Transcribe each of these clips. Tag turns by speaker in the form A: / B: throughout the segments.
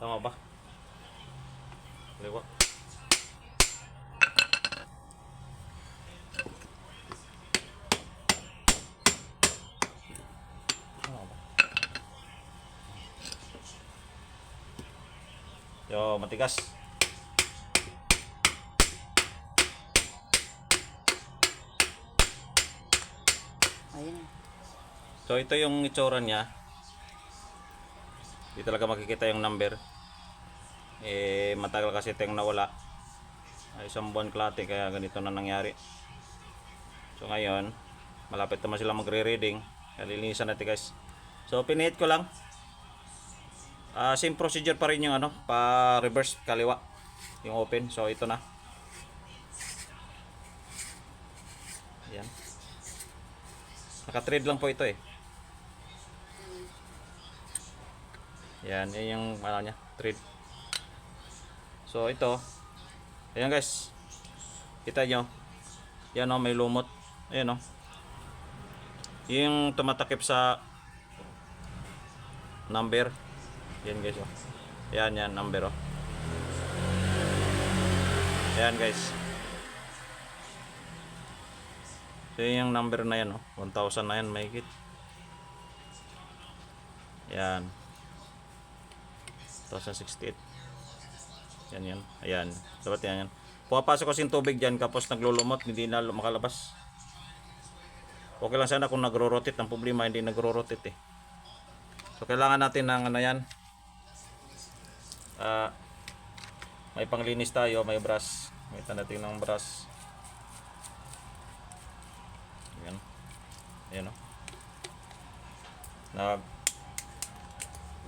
A: Tama ba? Ba? Yo, matigas.
B: Ayun.
A: So ito yung itsura niya. Di talaga makikita yung number. Eh matagal kasi ito yung nawala. Ay, isang buwan klate kaya ganito na nangyari. So ngayon, malapit naman sila magre-reading. Kaya lilinisan natin guys. So pinihit ko lang. Ah, same procedure pa rin yung ano, pa reverse kaliwa yung open. So ito na. Yan. Naka-thread lang po ito eh. Yan, yan yung ano niya, thread. So ito, ayan guys. Kita nyo. Yan o, may lumot. Ayan o. Yung tumatakip sa number. Yan guys o. Yan, yan, number o. Ayan guys. So yun yung number na yan, oh. 1,000 na yan, may higit. Yan. 1,068. Yan yan. Ayan. Dapat yan yan. Pumapasok kasi yung tubig dyan kapos naglulumot, hindi na makalabas. Okay lang sana kung nagro-rotate. Ang problema, hindi nagro-rotate eh. So kailangan natin ng ano yan. Ah, may panglinis tayo, may brush. May natin ng brush. Ayan. Ayan o. Nag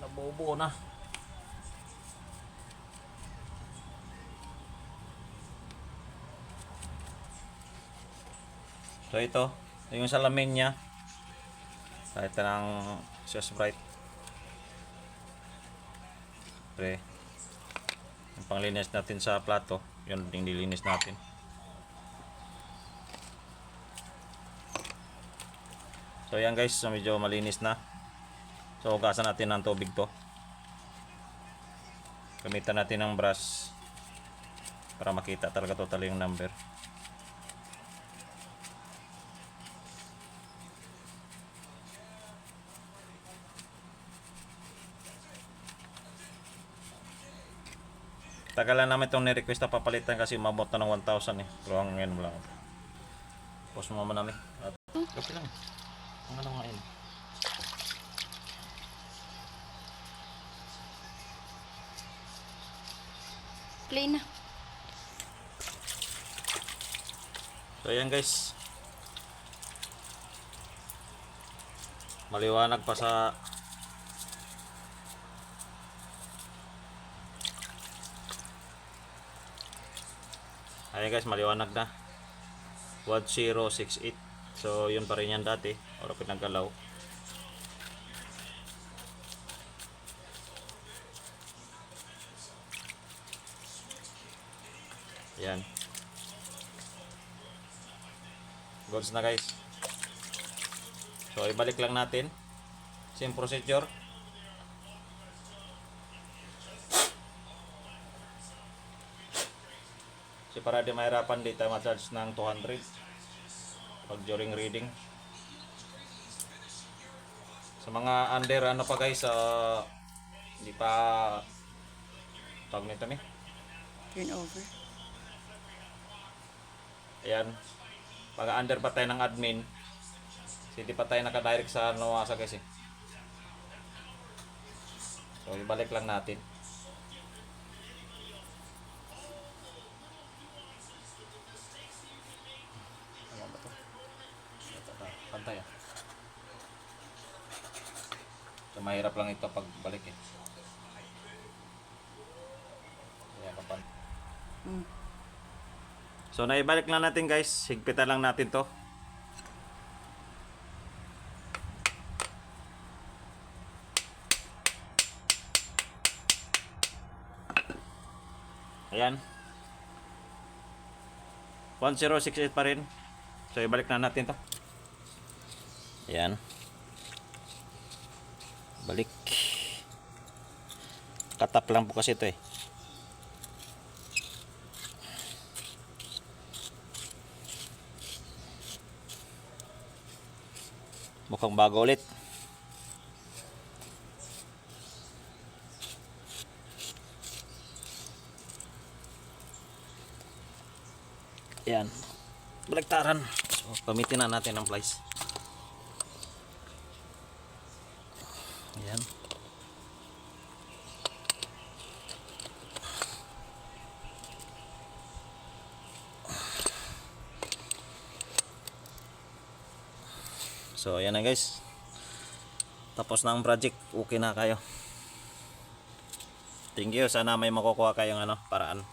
A: nabubuo na. So ito, ito yung salamin niya. Kahit ng Sus Bright. Pre. Yung panglinis natin sa plato, yun yung nilinis natin. So yan guys, so medyo malinis na. So hugasan natin ng tubig to. Gamitan natin ng brush para makita talaga total yung number. Tagalan namin itong ni-request na papalitan kasi umabot na ng 1,000 eh. Pero ang ngayon lang. Post mo naman namin. At, okay lang. Ang ano nga yun.
B: Play na.
A: So ayan guys. Maliwanag pa sa Ayan guys, maliwanag na. 1068. So yun pa rin yan dati. Ora pinagalaw. Yan. Goods na guys. So ibalik lang natin. Same procedure. Si para di mahirapan dito ma-charge ng 200 pag during reading. Sa mga under ano pa guys, ah, hindi pa tawag nito ni.
B: Turn over.
A: Ayan. Pag under pa tayo ng admin, so hindi pa tayo nakadirect sa Nuasa kasi. So, ibalik lang natin. Tama ba to? Ito, ito. Pantay ah. So, mahirap lang ito pag balik eh. Ayan, kapan.
B: Mm.
A: So naibalik lang natin guys, higpitan lang natin to. Ayan. 1068 pa rin. So ibalik na natin to. Ayan. Balik. Nakatap lang po kasi ito eh. Mukhang bago ulit. Yan. Baliktaran. So, gamitin na natin ang plies. Yan. So, ayan na guys. Tapos na ang project. Okay na kayo. Thank you. Sana may makukuha kayong ano, paraan.